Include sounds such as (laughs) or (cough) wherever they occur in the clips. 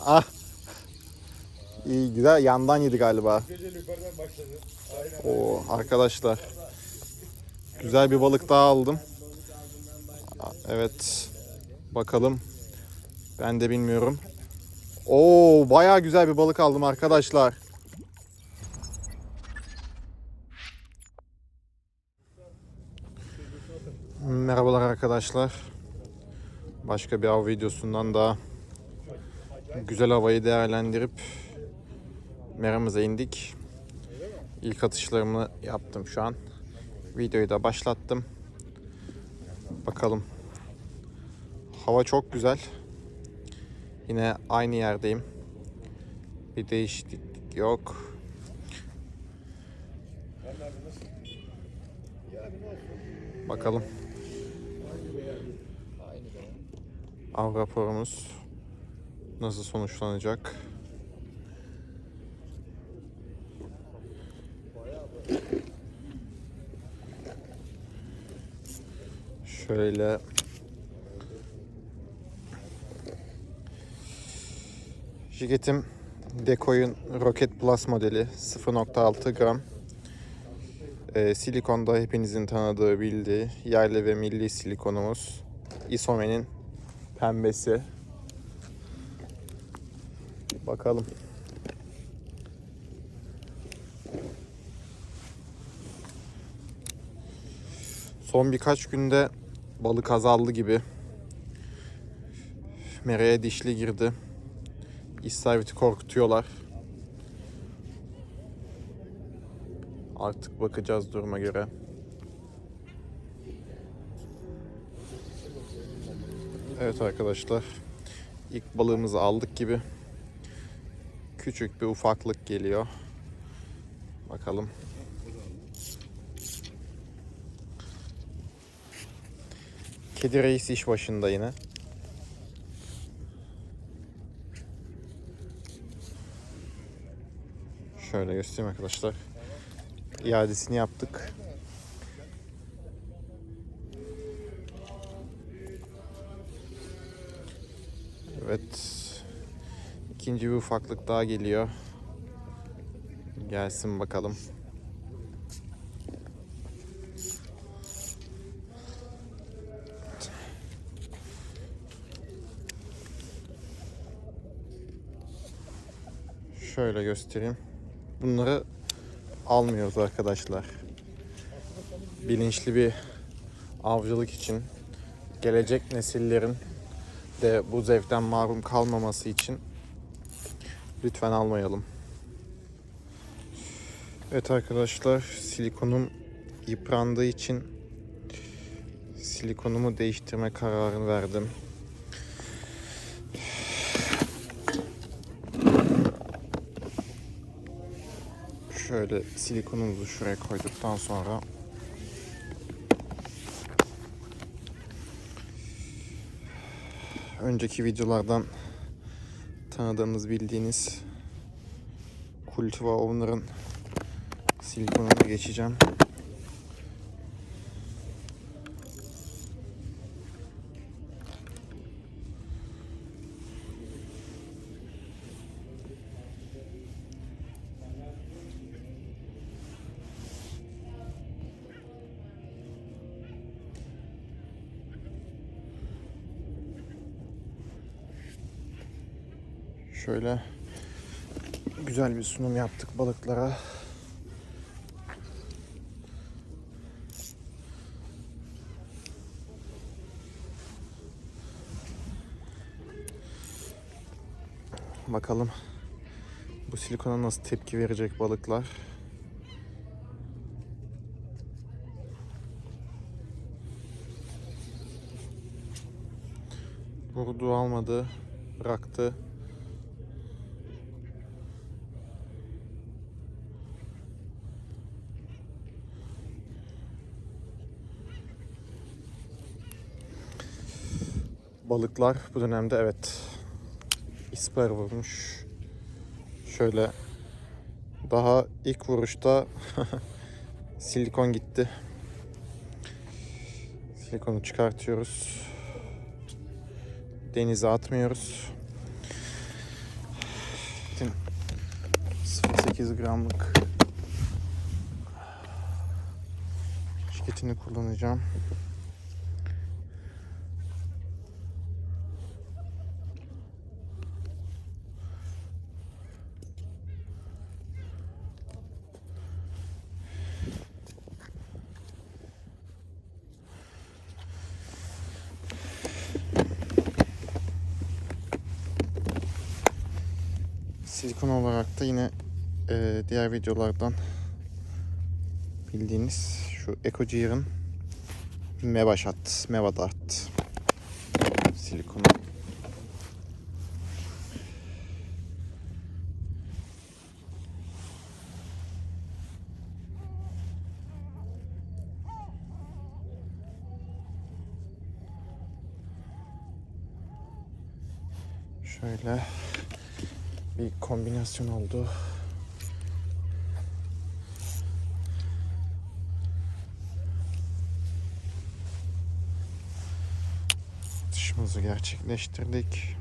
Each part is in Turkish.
Ah. İyi güzel yandan yedi galiba. Gece yukarıdan başladı. Aynen. Oo arkadaşlar. Güzel bir balık daha aldım. Evet. Bakalım. Ben de bilmiyorum. Oo bayağı güzel bir balık aldım arkadaşlar. Merhabalar arkadaşlar. Başka bir av videosundan daha güzel havayı değerlendirip meramıza indik. İlk atışlarımı yaptım şu an. Videoyu da başlattım. Bakalım. Hava çok güzel. Yine aynı yerdeyim. Bir değişiklik yok. Bakalım. Av raporumuz nasıl sonuçlanacak? Şöyle Jiget'im Decoy'un Rocket Plus modeli 0.6 gram. Ee, silikonda hepinizin tanıdığı bildiği yerli ve milli silikonumuz. Isome'nin pembesi. Bakalım. Son birkaç günde balık azaldı gibi. Mereye dişli girdi. İstavrit'i korkutuyorlar. Artık bakacağız duruma göre. Evet arkadaşlar. ilk balığımızı aldık gibi. Küçük bir ufaklık geliyor. Bakalım. Kedi reis iş başında yine. Şöyle göstereyim arkadaşlar. İadesini yaptık. Evet. İkinci bir ufaklık daha geliyor. Gelsin bakalım. Şöyle göstereyim. Bunları almıyoruz arkadaşlar. Bilinçli bir avcılık için gelecek nesillerin de bu zevkten mahrum kalmaması için lütfen almayalım. Evet arkadaşlar silikonum yıprandığı için silikonumu değiştirme kararını verdim. Şöyle silikonumuzu şuraya koyduktan sonra önceki videolardan tanıdığınız bildiğiniz Cultiva Owner'ın silikonuna geçeceğim. Şöyle güzel bir sunum yaptık balıklara. Bakalım bu silikona nasıl tepki verecek balıklar. Vurdu almadı, bıraktı. Balıklar bu dönemde evet isper vurmuş. Şöyle daha ilk vuruşta (laughs) silikon gitti. Silikonu çıkartıyoruz. denize atmıyoruz. 0.8 gramlık şirketini kullanacağım. Silikon olarak da yine e, diğer videolardan bildiğiniz şu Ecogear'ın Mevashot, Mevadart silikonu. Şöyle bir kombinasyon oldu. Atışımızı gerçekleştirdik.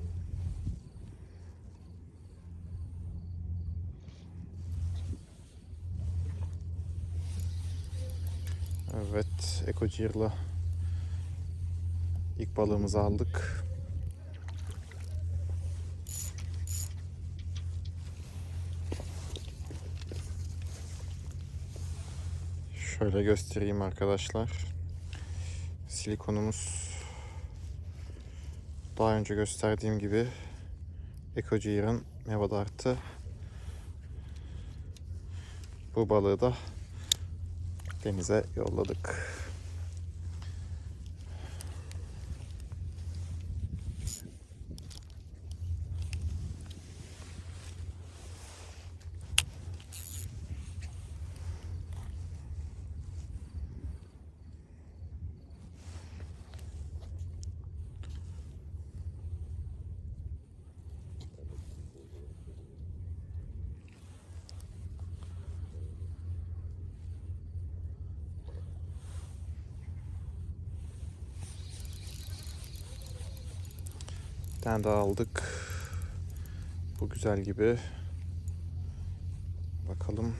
Evet, Ecogear'la ilk balığımızı aldık. Şöyle göstereyim arkadaşlar. Silikonumuz daha önce gösterdiğim gibi Ecogear'ın Mevadart'ı. Bu balığı da denize yolladık. Bir tane daha aldık. Bu güzel gibi. Bakalım.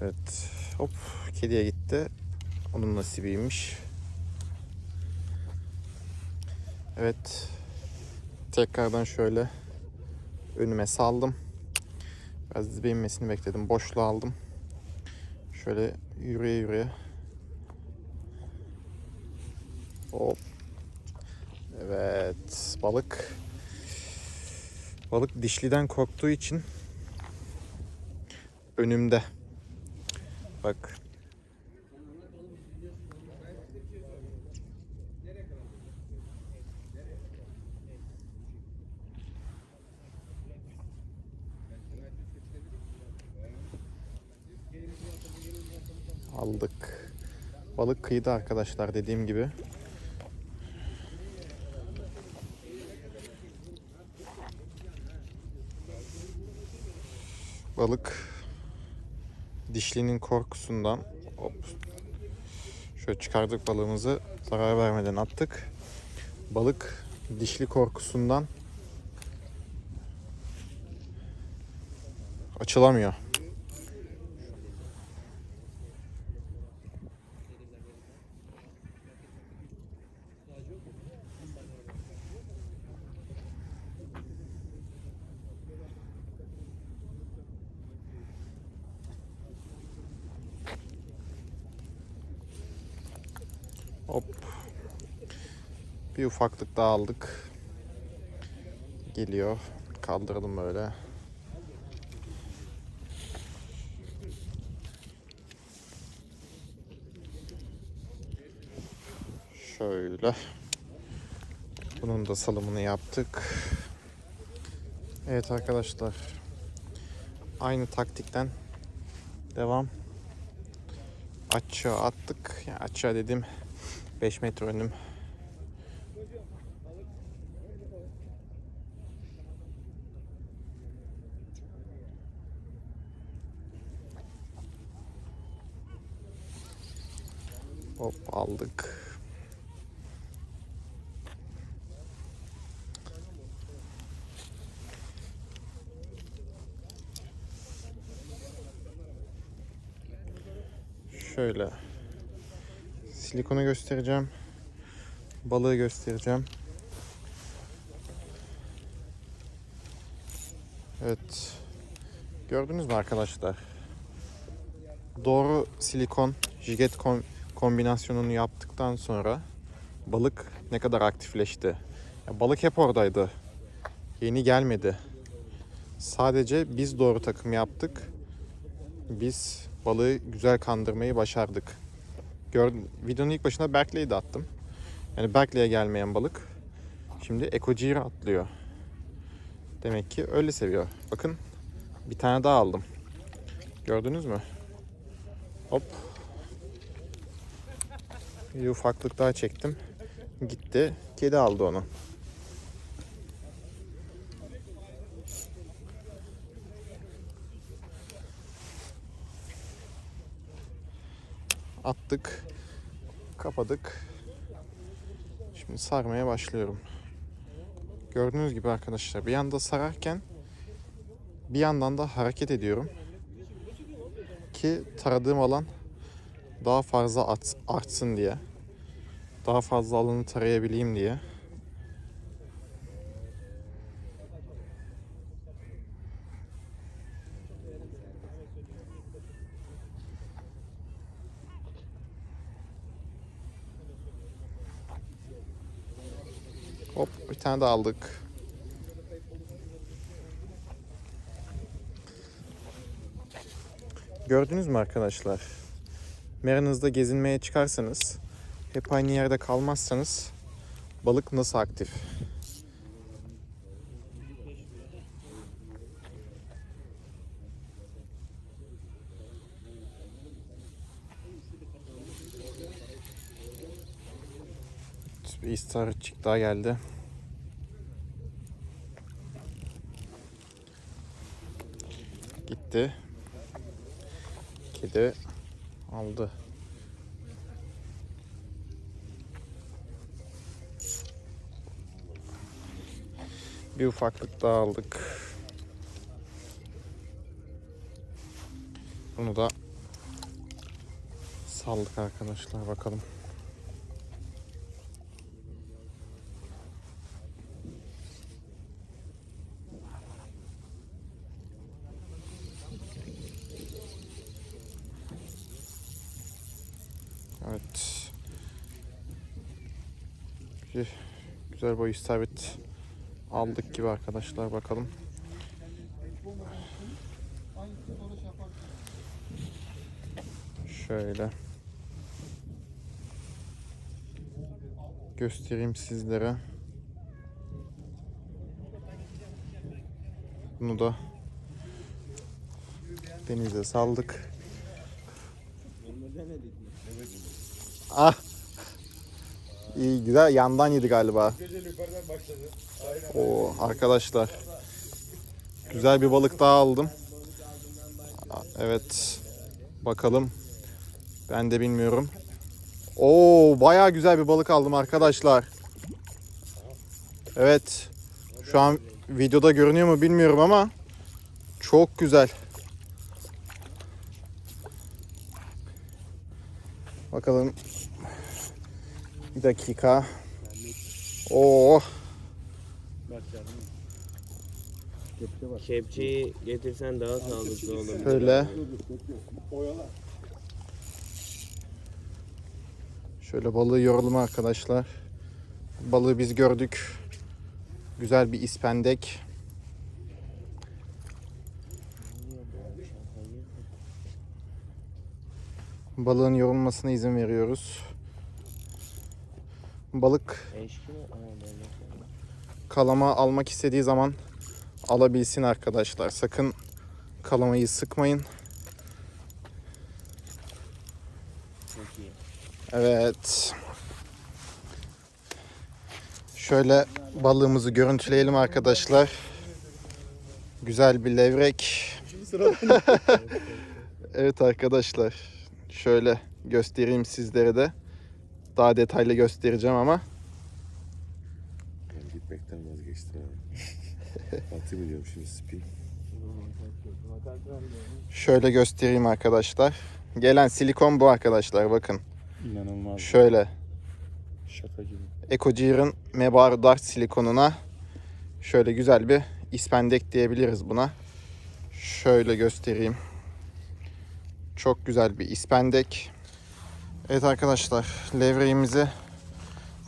Evet. Hop. Kediye gitti. Onun nasibiymiş. Evet. Tekrardan şöyle önüme saldım. Biraz dibe inmesini bekledim. Boşluğa aldım. Şöyle yürüye yürüye Hop. Evet, balık. Balık dişliden korktuğu için önümde. Bak. Aldık. Balık kıyıda arkadaşlar dediğim gibi. Balık dişlinin korkusundan hop şöyle çıkardık balığımızı zarar vermeden attık. Balık dişli korkusundan açılamıyor. Hop. Bir ufaklık daha aldık. Geliyor. Kaldıralım böyle. Şöyle. Bunun da salımını yaptık. Evet arkadaşlar. Aynı taktikten devam. Açığa attık. Yani açığa dedim 5 metre önüm. Hop aldık. Şöyle silikonu göstereceğim. Balığı göstereceğim. Evet. Gördünüz mü arkadaşlar? Doğru silikon jiget kom- kombinasyonunu yaptıktan sonra balık ne kadar aktifleşti. Ya balık hep oradaydı. Yeni gelmedi. Sadece biz doğru takım yaptık. Biz balığı güzel kandırmayı başardık. Gör, videonun ilk başına Berkeley'i de attım. Yani Berkeley'e gelmeyen balık şimdi Ecojira atlıyor. Demek ki öyle seviyor. Bakın bir tane daha aldım. Gördünüz mü? Hop. Bir ufaklık daha çektim. Gitti. Kedi aldı onu. Attık. Kapadık. Şimdi sarmaya başlıyorum. Gördüğünüz gibi arkadaşlar bir yanda sararken bir yandan da hareket ediyorum. Ki taradığım alan daha fazla artsın diye. Daha fazla alanı tarayabileyim diye. Hop bir tane daha aldık. Gördünüz mü arkadaşlar? Meranızda gezinmeye çıkarsanız hep aynı yerde kalmazsanız balık nasıl aktif? Bir istavritçik daha geldi. Gitti. Kedi aldı. Bir ufaklık daha aldık. Bunu da saldık arkadaşlar bakalım. Evet. Bir güzel boy isabet aldık gibi arkadaşlar bakalım. Şöyle göstereyim sizlere. Bunu da denize saldık. Ah. İyi güzel yandan yedi galiba. Oo arkadaşlar. Güzel bir balık daha aldım. Evet. Bakalım. Ben de bilmiyorum. Oo bayağı güzel bir balık aldım arkadaşlar. Evet. Şu an videoda görünüyor mu bilmiyorum ama çok güzel. Bakalım. Bir dakika. Oo. Kepçeyi getirsen daha sağlıklı olur. Şöyle. Şöyle balığı yoralım arkadaşlar. Balığı biz gördük. Güzel bir ispendek. Balığın yorulmasına izin veriyoruz. Balık böyle. kalama almak istediği zaman alabilsin arkadaşlar. Sakın kalamayı sıkmayın. Evet. Şöyle balığımızı görüntüleyelim arkadaşlar. Güzel bir levrek. (laughs) evet arkadaşlar. Şöyle göstereyim sizlere de. Daha detaylı göstereceğim ama Ben gitmekten vazgeçtim abi. (laughs) Atayım diyorum şimdi spin. şöyle göstereyim arkadaşlar. Gelen silikon bu arkadaşlar bakın. İnanılmaz. Şöyle Şaka gibi. Ecogear'ın Mebar Dart silikonuna şöyle güzel bir ispendek diyebiliriz buna. Şöyle göstereyim. Çok güzel bir ispendek. Evet arkadaşlar levreğimizi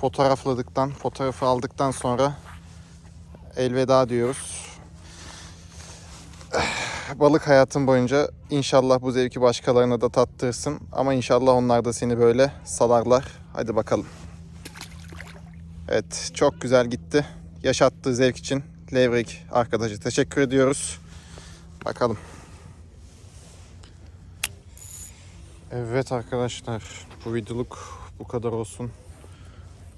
fotoğrafladıktan, fotoğrafı aldıktan sonra elveda diyoruz. Balık hayatın boyunca inşallah bu zevki başkalarına da tattırsın. Ama inşallah onlar da seni böyle salarlar. Hadi bakalım. Evet çok güzel gitti. Yaşattığı zevk için Levrek arkadaşı teşekkür ediyoruz. Bakalım. Evet arkadaşlar bu videoluk bu kadar olsun.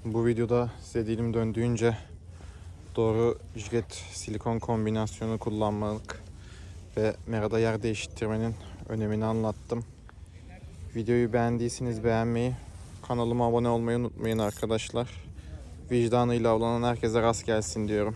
Bu videoda size dilim döndüğünce doğru jet silikon kombinasyonu kullanmak ve merada yer değiştirmenin önemini anlattım. Videoyu beğendiyseniz beğenmeyi, kanalıma abone olmayı unutmayın arkadaşlar vicdanıyla avlanan herkese rast gelsin diyorum.